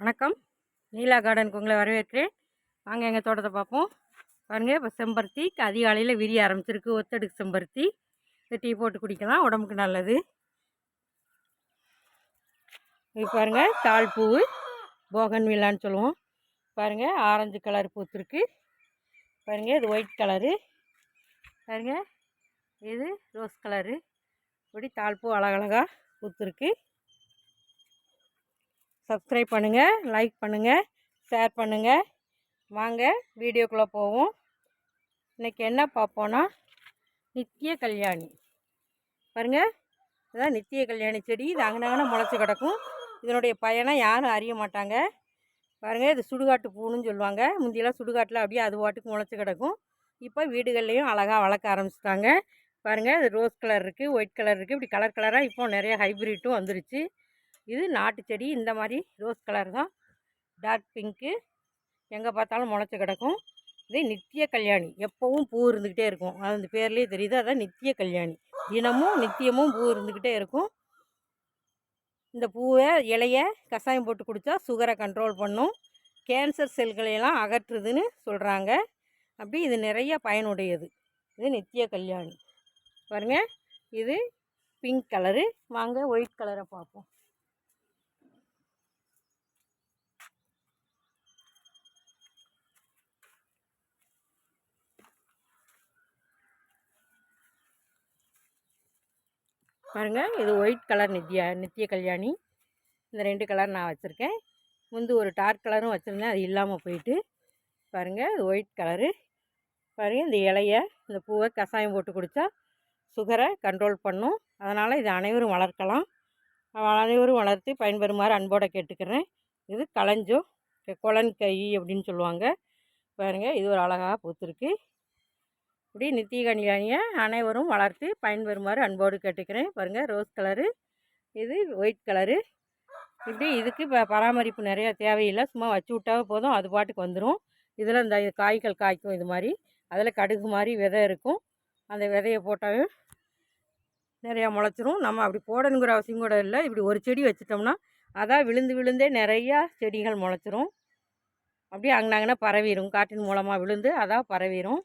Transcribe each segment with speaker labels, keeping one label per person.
Speaker 1: வணக்கம். நீலா கார்டனுக்கு உங்களை வரவேற்கிறேன். வாங்க எங்கள் தோட்டத்தை பார்ப்போம். பாருங்கள் இப்போ செம்பருத்தி அதிகாலையில் விரிய ஆரம்பிச்சிருக்கு. ஒத்தடுக்கு செம்பருத்தி. இந்த டீ போட்டு குடிக்கலாம். உடம்புக்கு நல்லது. இது பாருங்கள் தாள் பூவு போகன் சொல்லுவோம். பாருங்கள் ஆரஞ்சு கலர் பூத்துருக்கு. பாருங்கள் இது ஒயிட் கலரு. பாருங்கள் இது ரோஸ் கலரு. இப்படி தாழ்பூ அழகழகாக பூத்துருக்கு. சப்ஸ்கிரைப் பண்ணுங்கள் லைக் பண்ணுங்கள் ஷேர் பண்ணுங்கள் வாங்க வீடியோக்குள்ளே போவோம். இன்றைக்கி என்ன பார்ப்போன்னா நித்திய கல்யாணி. பாருங்கள் இதான் நித்திய கல்யாணி செடி. இது அங்கனங்கன முளைச்சி கிடக்கும். இதனுடைய பயனை யாரும் அறிய மாட்டாங்க. பாருங்கள் இது சுடுகாட்டு பூன்னு சொல்லுவாங்க. முந்தியெல்லாம் சுடுகாட்டில் அப்படியே அது வாட்டுக்கு முளைச்சி கிடக்கும். இப்போ வீடுகள்லேயும் அழகாக வளர்க்க ஆரம்பிச்சிட்டாங்க. பாருங்கள் இது ரோஸ் கலர் இருக்குது ஒயிட் கலர் இருக்குது இப்படி கலர் கலராக இப்போ நிறைய ஹைப்ரிட்டும் வந்துருச்சு. இது நாட்டு செடி. இந்த மாதிரி ரோஸ் கலர் தான். Dark pink. எங்கே பார்த்தாலும் முளைச்சி கிடக்கும். இது நித்திய கல்யாணி. எப்போவும் பூ இருந்துக்கிட்டே இருக்கும். அது அந்த பேர்லேயே தெரியுது. அதான் நித்திய கல்யாணி. தினமும் நித்தியமும் பூ இருந்துக்கிட்டே இருக்கும். இந்த பூவை இலைய கஷாயம் போட்டு குடித்தா சுகரை கண்ட்ரோல் பண்ணும். கேன்சர் செல்களையெல்லாம் அகற்றுதுன்னு சொல்கிறாங்க அப்படி இது நிறைய பயனுடையது. இது நித்திய கல்யாணி. பாருங்கள் இது பிங்க் கலரு. வாங்க ஒயிட் கலரை பார்ப்போம். பாருங்கள் இது ஒயிட் கலர் நித்யா நித்திய கல்யாணி. இந்த ரெண்டு கலர் நான் வச்சுருக்கேன். முந்து ஒரு டார்க் கலரும் வச்சுருந்தேன் அது இல்லாமல் போயிட்டு. பாருங்கள் இது ஒயிட் கலரு. பாருங்கள் இந்த இலைய இந்த பூவை கஷாயம் போட்டு குடித்தா சுகரை கண்ட்ரோல் பண்ணும். அதனால் இது அனைவரும் வளர்க்கலாம். அனைவரும் வளர்த்து பயன்பெறுமாறு அன்போடு கேட்டுக்கிறேன். இது களஞ்சோ குளன் கை அப்படின்னு சொல்லுவாங்க. பாருங்கள் இது ஒரு அழகாக பூத்துருக்கு. இப்படி நித்திய கனியானியை அனைவரும் வளர்த்து பயன்பெறுமாறு அன்போடு கேட்டுக்கிறேன். பாருங்கள் ரோஸ் கலரு இது ஒயிட் கலரு. இப்படி இதுக்கு இப்போ பராமரிப்பு நிறையா தேவையில்லை. சும்மா வச்சு விட்டாவே போதும் அது பாட்டுக்கு வந்துடும் இதில் இந்த காய்கள் காய்க்கும் இது மாதிரி. அதில் கடுகு மாதிரி விதை இருக்கும். அந்த விதையை போட்டாவே நிறையா முளைச்சிரும். நம்ம அப்படி போடணுங்கிற அவசியம் கூட இல்லை. இப்படி ஒரு செடி வச்சிட்டோம்னா அதான் விழுந்து விழுந்தே நிறையா செடிகள் முளைச்சிரும். அப்படியே அங்கனாங்கன்னா பரவிடும் காற்றின் மூலமாக விழுந்து அதான் பரவிடும்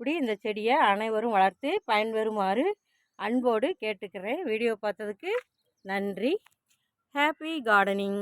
Speaker 1: இப்படி இந்த செடியை அனைவரும் வளர்த்து பயன்பெறுமாறு அன்போடு கேட்டுக்கிறேன். வீடியோ பார்த்ததுக்கு நன்றி. Happy gardening.